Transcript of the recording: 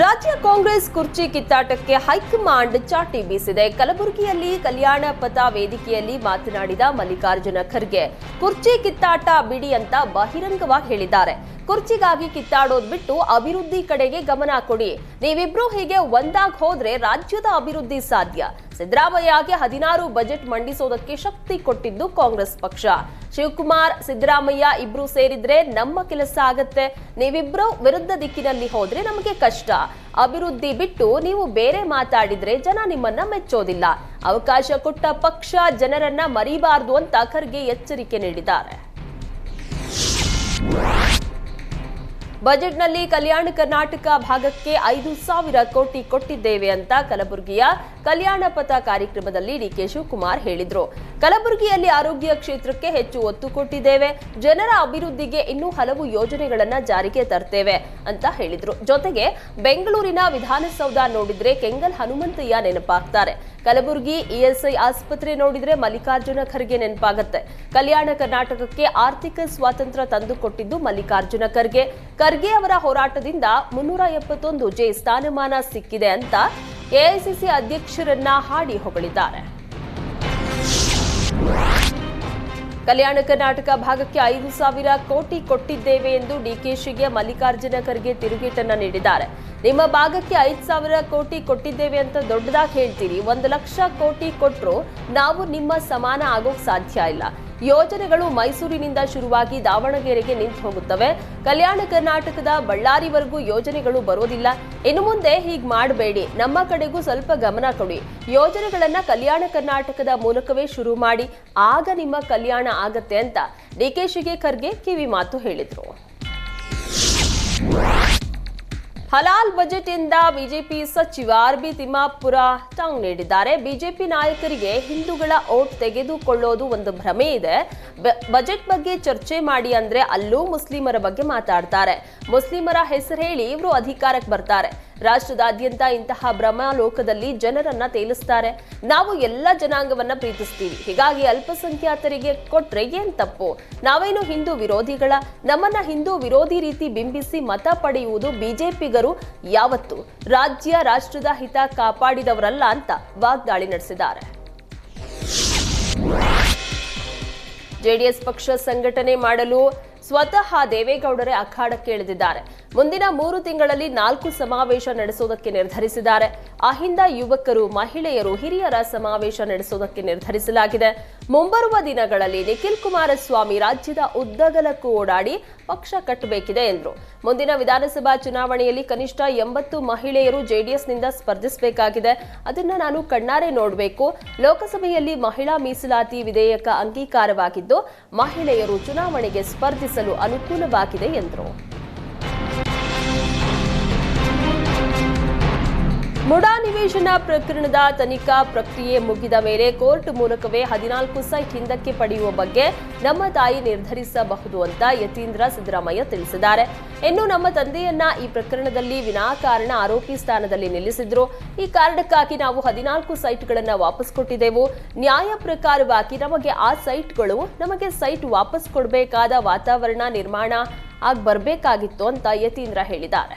ರಾಜ್ಯ ಕಾಂಗ್ರೆಸ್ ಕುರ್ಚಿ ಕಿತ್ತಾಟಕ್ಕೆ ಹೈಕಮಾಂಡ್ ಚಾಟಿ ಬೀಸಿದೆ. ಕಲಬುರಗಿಯಲ್ಲಿ ಕಲ್ಯಾಣ ಪಥ ವೇದಿಕೆಯಲ್ಲಿ ಮಾತನಾಡಿದ ಮಲ್ಲಿಕಾರ್ಜುನ ಖರ್ಗೆ, ಕುರ್ಚಿ ಕಿತ್ತಾಟ ಬಿಡಿ ಅಂತ ಬಹಿರಂಗವಾಗಿ ಹೇಳಿದ್ದಾರೆ. ಕುರ್ಚಿಗಾಗಿ ಕಿತ್ತಾಡೋದ್ ಬಿಟ್ಟು ಅಭಿವೃದ್ಧಿ ಕಡೆಗೆ ಗಮನ ಕೊಡಿ. ನೀವಿಬ್ರು ಹೀಗೆ ಒಂದಾಗ್ ಹೋದ್ರೆ ರಾಜ್ಯದ ಅಭಿವೃದ್ಧಿ ಸಾಧ್ಯ. ಸಿದ್ದರಾಮಯ್ಯಗೆ ಹದಿನಾರು ಬಜೆಟ್ ಮಂಡಿಸೋದಕ್ಕೆ ಶಕ್ತಿ ಕೊಟ್ಟಿದ್ದು ಕಾಂಗ್ರೆಸ್ ಪಕ್ಷ. ಶಿವಕುಮಾರ್, ಸಿದ್ದರಾಮಯ್ಯ ಇಬ್ರು ಸೇರಿದ್ರೆ ನಮ್ಮ ಕೆಲಸ ಆಗತ್ತೆ. ನೀವಿಬ್ರು ವಿರುದ್ಧ ದಿಕ್ಕಿನಲ್ಲಿ ಹೋದ್ರೆ ನಮಗೆ ಕಷ್ಟ. ಅಭಿವೃದ್ಧಿ ಬಿಟ್ಟು ನೀವು ಬೇರೆ ಮಾತಾಡಿದ್ರೆ ಜನ ನಿಮ್ಮನ್ನ ಮೆಚ್ಚೋದಿಲ್ಲ. ಅವಕಾಶ ಕೊಟ್ಟ ಪಕ್ಷ ಜನರನ್ನ ಮರಿಬಾರದು ಅಂತ ಖರ್ಗೆ ಎಚ್ಚರಿಕೆ ನೀಡಿದ್ದಾರೆ. ಬಜೆಟ್ನಲ್ಲಿ ಕಲ್ಯಾಣ ಕರ್ನಾಟಕ ಭಾಗಕ್ಕೆ ಐದು ಸಾವಿರ ಕೋಟಿ ಕೊಟ್ಟಿದ್ದೇವೆ ಅಂತ ಕಲಬುರಗಿಯ ಕಲ್ಯಾಣ ಪಥ ಕಾರ್ಯಕ್ರಮದಲ್ಲಿ ಡಿಕೆ ಶಿವಕುಮಾರ್ ಹೇಳಿದ್ರು. ಕಲಬುರಗಿಯಲ್ಲಿ ಆರೋಗ್ಯ ಕ್ಷೇತ್ರಕ್ಕೆ ಹೆಚ್ಚು ಒತ್ತು ಕೊಟ್ಟಿದ್ದೇವೆ. ಜನರ ಅಭಿವೃದ್ಧಿಗೆ ಇನ್ನೂ ಹಲವು ಯೋಜನೆಗಳನ್ನ ಜಾರಿಗೆ ತರ್ತೇವೆ ಅಂತ ಹೇಳಿದ್ರು. ಜೊತೆಗೆ ಬೆಂಗಳೂರಿನ ವಿಧಾನಸೌಧ ನೋಡಿದ್ರೆ ಕೆಂಗಲ್ ಹನುಮಂತಯ್ಯ ನೆನಪಾಗ್ತಾರೆ. ಕಲಬುರಗಿ ಇಎಸ್ಐ ಆಸ್ಪತ್ರೆ ನೋಡಿದ್ರೆ ಮಲ್ಲಿಕಾರ್ಜುನ ಖರ್ಗೆ ನೆನಪಾಗತ್ತೆ. ಕಲ್ಯಾಣ ಕರ್ನಾಟಕಕ್ಕೆ ಆರ್ಥಿಕ ಸ್ವಾತಂತ್ರ್ಯ ತಂದುಕೊಟ್ಟಿದ್ದು ಮಲ್ಲಿಕಾರ್ಜುನ ಖರ್ಗೆ. ಖರ್ಗೆ ಅವರ ಹೋರಾಟದಿಂದ ಮುನ್ನೂರ ಎಪ್ಪತ್ತೊಂದು ಜೆ ಸ್ಥಾನಮಾನ ಸಿಕ್ಕಿದೆ ಅಂತ ಎಐಸಿಸಿ ಅಧ್ಯಕ್ಷರನ್ನ ಹಾಡಿ ಹೊಗಳಿದ್ದಾರೆ. ಕಲ್ಯಾಣ ಕರ್ನಾಟಕ ಭಾಗಕ್ಕೆ ಐದು ಸಾವಿರ ಕೋಟಿ ಕೊಟ್ಟಿದ್ದೇವೆ ಎಂದು ಡಿಕೆಶಿಗೆ ಮಲ್ಲಿಕಾರ್ಜುನ ಖರ್ಗೆ ತಿರುಗೇಟನ್ನ ನೀಡಿದ್ದಾರೆ. ನಿಮ್ಮ ಭಾಗಕ್ಕೆ ಐದು ಸಾವಿರ ಕೋಟಿ ಕೊಟ್ಟಿದ್ದೇವೆ ಅಂತ ದೊಡ್ಡದಾಗಿ ಹೇಳ್ತೀರಿ. ಒಂದು ಲಕ್ಷ ಕೋಟಿ ಕೊಟ್ಟರು ನಾವು ನಿಮ್ಮ ಸಮಾನ ಆಗೋಕ್ ಸಾಧ್ಯ ಇಲ್ಲ. ಯೋಜನೆಗಳು ಮೈಸೂರಿನಿಂದ ಶುರುವಾಗಿ ದಾವಣಗೆರೆಗೆ ನಿಂತು ಹೋಗುತ್ತವೆ. ಕಲ್ಯಾಣ ಕರ್ನಾಟಕದ ಬಳ್ಳಾರಿವರೆಗೂ ಯೋಜನೆಗಳು ಬರೋದಿಲ್ಲ ಇನ್ನು ಮುಂದೆ ಹೀಗೆ ಮಾಡಬೇಡಿ. ನಮ್ಮ ಕಡೆಗೂ ಸ್ವಲ್ಪ ಗಮನ ಕೊಡಿ. ಯೋಜನೆಗಳನ್ನ ಕಲ್ಯಾಣ ಕರ್ನಾಟಕದ ಮೂಲಕವೇ ಶುರು ಮಾಡಿ, ಆಗ ನಿಮ್ಮ ಕಲ್ಯಾಣ ಆಗತ್ತೆ ಅಂತ ಡಿಕೆಶಿಗೆ ಖರ್ಗೆ ಕಿವಿ ಮಾತು ಹೇಳಿದ್ರು. ಹಲಾಲ್ ಬಜೆಟ್ ಇಂದ ಬಿಜೆಪಿ ಸಚಿವ ಆರ್ ಬಿ ತಿಮ್ಮಾಪುರ ಟಾಂಗ್ ನೀಡಿದ್ದಾರೆ. ಬಿಜೆಪಿ ನಾಯಕರಿಗೆ ಹಿಂದೂಗಳ ಓಟ್ ತೆಗೆದುಕೊಳ್ಳೋದು ಒಂದು ಭ್ರಮೆ ಇದೆ. ಬಜೆಟ್ ಬಗ್ಗೆ ಚರ್ಚೆ ಮಾಡಿ ಅಂದ್ರೆ ಅಲ್ಲೂ ಮುಸ್ಲಿಮರ ಬಗ್ಗೆ ಮಾತಾಡ್ತಾರೆ. ಮುಸ್ಲಿಮರ ಹೆಸರು ಹೇಳಿ ಇವರು ಅಧಿಕಾರಕ್ಕೆ ಬರ್ತಾರೆ. ರಾಷ್ಟ್ರದಾದ್ಯಂತ ಇಂತಹ ಭ್ರಮಾಲೋಕದಲ್ಲಿ ಜನರನ್ನ ತೇಲಿಸ್ತಾರೆ. ನಾವು ಎಲ್ಲ ಜನಾಂಗವನ್ನ ಪ್ರೀತಿಸ್ತೀವಿ. ಹೀಗಾಗಿ ಅಲ್ಪಸಂಖ್ಯಾತರಿಗೆ ಕೊಟ್ರೆ ಏನ್ ತಪ್ಪು? ನಾವೇನು ಹಿಂದೂ ವಿರೋಧಿಗಳ? ನಮ್ಮನ್ನ ಹಿಂದೂ ವಿರೋಧಿ ರೀತಿ ಬಿಂಬಿಸಿ ಮತ ಪಡೆಯುವುದು ಬಿಜೆಪಿಗರು ಯಾವತ್ತು? ರಾಜ್ಯ, ರಾಷ್ಟ್ರದ ಹಿತ ಕಾಪಾಡಿದವರಲ್ಲ ಅಂತ ವಾಗ್ದಾಳಿ ನಡೆಸಿದ್ದಾರೆ. ಜೆಡಿಎಸ್ ಪಕ್ಷ ಸಂಘಟನೆ ಮಾಡಲು ಸ್ವತಃ ದೇವೇಗೌಡರೇ ಅಖಾಡಕ್ಕೆ ಇಳಿದಿದ್ದಾರೆ. ಮುಂದಿನ ಮೂರು ತಿಂಗಳಲ್ಲಿ ನಾಲ್ಕು ಸಮಾವೇಶ ನಡೆಸೋದಕ್ಕೆ ನಿರ್ಧರಿಸಿದ್ದಾರೆ. ಅಹಿಂದ ಯುವಕರು, ಮಹಿಳೆಯರು, ಹಿರಿಯರ ಸಮಾವೇಶ ನಡೆಸೋದಕ್ಕೆ ನಿರ್ಧರಿಸಲಾಗಿದೆ. ಮುಂಬರುವ ದಿನಗಳಲ್ಲಿ ನಿಖಿಲ್ ಕುಮಾರಸ್ವಾಮಿ ರಾಜ್ಯದ ಉದ್ದಗಲಕ್ಕೂ ಓಡಾಡಿ ಪಕ್ಷ ಕಟ್ಟಬೇಕಿದೆ ಎಂದರು. ಮುಂದಿನ ವಿಧಾನಸಭಾ ಚುನಾವಣೆಯಲ್ಲಿ ಕನಿಷ್ಠ ಎಂಬತ್ತು ಮಹಿಳೆಯರು ಜೆಡಿಎಸ್ನಿಂದ ಸ್ಪರ್ಧಿಸಬೇಕಾಗಿದೆ. ಅದನ್ನ ನಾನು ಕಣ್ಣಾರೆ ನೋಡಬೇಕು. ಲೋಕಸಭೆಯಲ್ಲಿ ಮಹಿಳಾ ಮೀಸಲಾತಿ ವಿಧೇಯಕ ಅಂಗೀಕಾರವಾಗಿದ್ದು, ಮಹಿಳೆಯರು ಚುನಾವಣೆಗೆ ಸ್ಪರ್ಧಿಸಲು ಅನುಕೂಲವಾಗಿದೆ ಎಂದರು. ಮುಡಾ ನಿವೇಶನ ಪ್ರಕರಣದ ತನಿಖಾ ಪ್ರಕ್ರಿಯೆ ಮುಗಿದ ಮೇಲೆ ಕೋರ್ಟ್ ಮೂಲಕವೇ ಹದಿನಾಲ್ಕು ಸೈಟ್ ಹಿಂದಕ್ಕೆ ಪಡೆಯುವ ಬಗ್ಗೆ ನಮ್ಮ ತಾಯಿ ನಿರ್ಧರಿಸಬಹುದು ಅಂತ ಯತೀಂದ್ರ ಸಿದ್ದರಾಮಯ್ಯ ತಿಳಿಸಿದ್ದಾರೆ. ಇನ್ನು ನಮ್ಮ ತಂದೆಯನ್ನ ಈ ಪ್ರಕರಣದಲ್ಲಿ ವಿನಾಕಾರಣ ಆರೋಪಿ ಸ್ಥಾನದಲ್ಲಿ ನಿಲ್ಲಿಸಿದ್ರು. ಈ ಕಾರಣಕ್ಕಾಗಿ ನಾವು ಹದಿನಾಲ್ಕು ಸೈಟ್ಗಳನ್ನು ವಾಪಸ್ ಕೊಟ್ಟಿದ್ದೆವು. ನ್ಯಾಯ ಪ್ರಕಾರವಾಗಿ ನಮಗೆ ಆ ಸೈಟ್ಗಳು ನಮಗೆ ಸೈಟ್ ವಾಪಸ್ ಕೊಡಬೇಕಾದ ವಾತಾವರಣ ನಿರ್ಮಾಣ ಆಗಿ ಬರಬೇಕಾಗಿತ್ತು ಅಂತ ಯತೀಂದ್ರ ಹೇಳಿದ್ದಾರೆ.